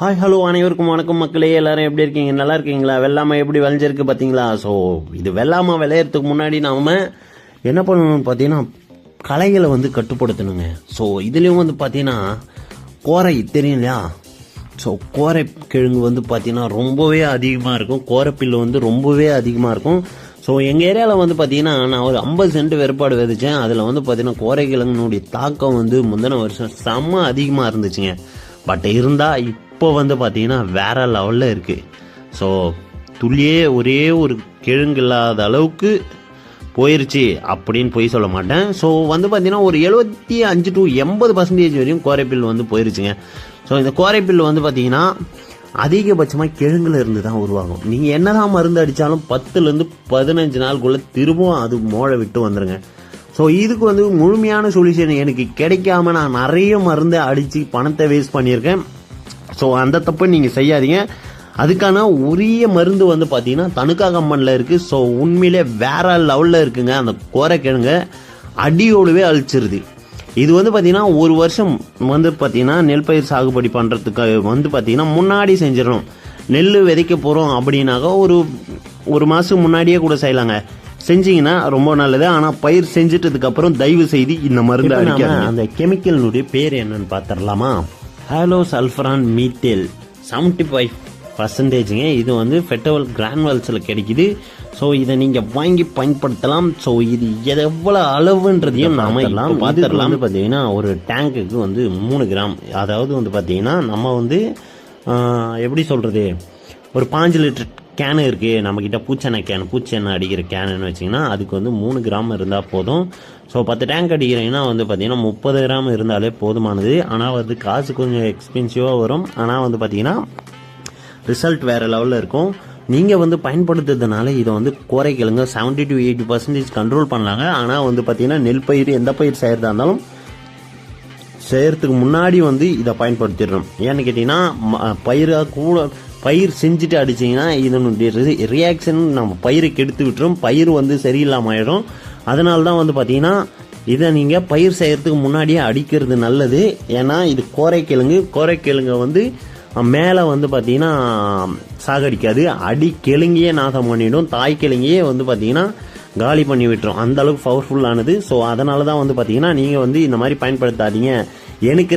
Hi hello அனைவருக்கும் வணக்கம் மக்களே எல்லாரும் எப்படி இருக்கீங்க? நல்லா இருக்கீங்களா? வெள்ளாமை எப்படி விளைஞ்சிருக்கு பார்த்தீங்களா? ஸோ இது வெள்ளாமை விளையறதுக்கு முன்னாடி நாம் என்ன பண்ணணும்னு பார்த்தீங்கன்னா களைகளை வந்து கட்டுப்படுத்தணுங்க. ஸோ இதுலேயும் வந்து பார்த்தீங்கன்னா கோரை தெரியும் இல்லையா? ஸோ கோரை கிழங்கு வந்து பார்த்தீங்கன்னா ரொம்பவே அதிகமாக இருக்கும். கோரைப்பில்லு வந்து ரொம்பவே அதிகமாக இருக்கும். ஸோ எங்கள் ஏரியாவில் வந்து பார்த்தீங்கன்னா நான் ஒரு ஐம்பது சென்ட் வேறுபாடு விதைச்சேன். அதில் வந்து பார்த்தீங்கன்னா கோரை கிழங்குனுடைய தாக்கம் வந்து முந்தின வருஷம் செம்ம அதிகமாக இருந்துச்சுங்க. பட் இருந்தால் இப்போ வந்து பார்த்தீங்கன்னா வேற லெவலில் இருக்குது ஸோ துளியே ஒரே ஒரு கிழங்கு இல்லாத அளவுக்கு போயிருச்சு அப்படின்னு போய் சொல்ல மாட்டேன். ஸோ வந்து பார்த்தீங்கன்னா ஒரு எழுபத்தி அஞ்சு டு எண்பது பர்சன்டேஜ் வரையும் கோரைப்பில் வந்து போயிருச்சுங்க. ஸோ இந்த கோரைப்பில் வந்து பார்த்தீங்கன்னா அதிகபட்சமாக கிழங்குல இருந்து தான் உருவாகும். நீங்கள் என்னதான் மருந்து அடித்தாலும் பத்துலேருந்து பதினஞ்சு நாளுக்குள்ளே திரும்பவும் அது மோழ விட்டு வந்துடுங்க ஸோ இதுக்கு வந்து முழுமையான சொல்யூஷன் எனக்கு கிடைக்காம நான் நிறைய மருந்தை அடித்து பணத்தை வேஸ்ட் பண்ணியிருக்கேன். ஸோ அந்த தப்பை நீங்கள் செய்யாதீங்க. அதுக்கான உரிய மருந்து வந்து பார்த்தீங்கன்னா தனுக்கா கம்பெனியில் இருக்குது ஸோ உண்மையிலே வேற லெவலில் இருக்குங்க. அந்த கோரைக்கிழங்க அடியோடவே அழிச்சிருது. இது வந்து பார்த்தீங்கன்னா ஒரு வருஷம் வந்து பார்த்தீங்கன்னா நெல் பயிர் சாகுபடி பண்ணுறதுக்கு வந்து பார்த்தீங்கன்னா முன்னாடி செஞ்சிடணும். நெல் விதைக்க போகிறோம் அப்படின்னாக்கா ஒரு ஒரு மாதம் முன்னாடியே கூட செய்யலாங்க. செஞ்சீங்கன்னா ரொம்ப நல்லது. ஆனால் பயிர் செஞ்சிட்டதுக்கு அப்புறம் தயவு செய்து இந்த மருந்து. அந்த கெமிக்கலினுடைய பேர் என்னன்னு பார்த்துடலாமா halosulfuron methyl seventy five பர்சன்டேஜுங்க இது வந்து ஃபெட்டவல் கிரானுவல்ஸில் கிடைக்குது. ஸோ இதை நீங்கள் வாங்கி பயன்படுத்தலாம். ஸோ இது எவ்வளோ அளவுன்றதையும் நாம எல்லாம் பார்த்துடலாம். பார்த்தீங்கன்னா ஒரு டேங்குக்கு வந்து மூணு கிராம். அதாவது வந்து பார்த்தீங்கன்னா நம்ம வந்து எப்படி சொல்கிறது ஒரு பாஞ்சு லிட்டர் கேனு இருக்குது நம்மக்கிட்ட பூச்செண்ணெய் கேன் பூச்செண்ணெய் அடிக்கிற கேனுன்னு வச்சிங்கன்னா அதுக்கு வந்து மூணு கிராம் இருந்தால் போதும். ஸோ பத்து டேங்க் அடிக்கிறீங்கன்னா வந்து பார்த்தீங்கன்னா முப்பது கிராம் இருந்தாலே போதுமானது. ஆனால் வந்து காசு கொஞ்சம் எக்ஸ்பென்சிவாக வரும். ஆனால் வந்து பார்த்தீங்கன்னா ரிசல்ட் வேறு லெவலில் இருக்கும். நீங்கள் வந்து பயன்படுத்துறதுனால இதை வந்து கோரைக்கிழங்கு seventy to eighty percentage control பண்ணலாங்க. ஆனால் வந்து பார்த்தீங்கன்னா நெல் பயிர் எந்த பயிர் செய்கிறதா இருந்தாலும் செய்கிறதுக்கு முன்னாடி வந்து இதை பயன்படுத்திடணும். ஏன்னு கேட்டிங்கன்னா ம- கூட பயிர் செஞ்சுட்டு அடிச்சிங்கன்னா இதனுடைய ரியாக்ஷன் நம்ம பயிரை கெடுத்து விட்டுரும். பயிர் வந்து சரியில்லாமல் ஆயிடும் அதனால தான் வந்து பார்த்தீங்கன்னா இதை நீங்கள் பயிர் செய்கிறதுக்கு முன்னாடியே அடிக்கிறது நல்லது. ஏன்னா இது கோரைக்கிழங்கு. கோரைக்கிழங்கு வந்து மேலே வந்து பார்த்தீங்கன்னா சாகடிக்காது. அடி கிழங்கியே நாசம் பண்ணிடும். தாய் கிழங்கியே வந்து பார்த்தீங்கன்னா காலி பண்ணி விட்டுரும். அந்தளவுக்கு பவர்ஃபுல்லானது ஸோ அதனால தான் வந்து பார்த்தீங்கன்னா நீங்கள் வந்து இந்த மாதிரி பயன்படுத்தாதீங்க. எனக்கு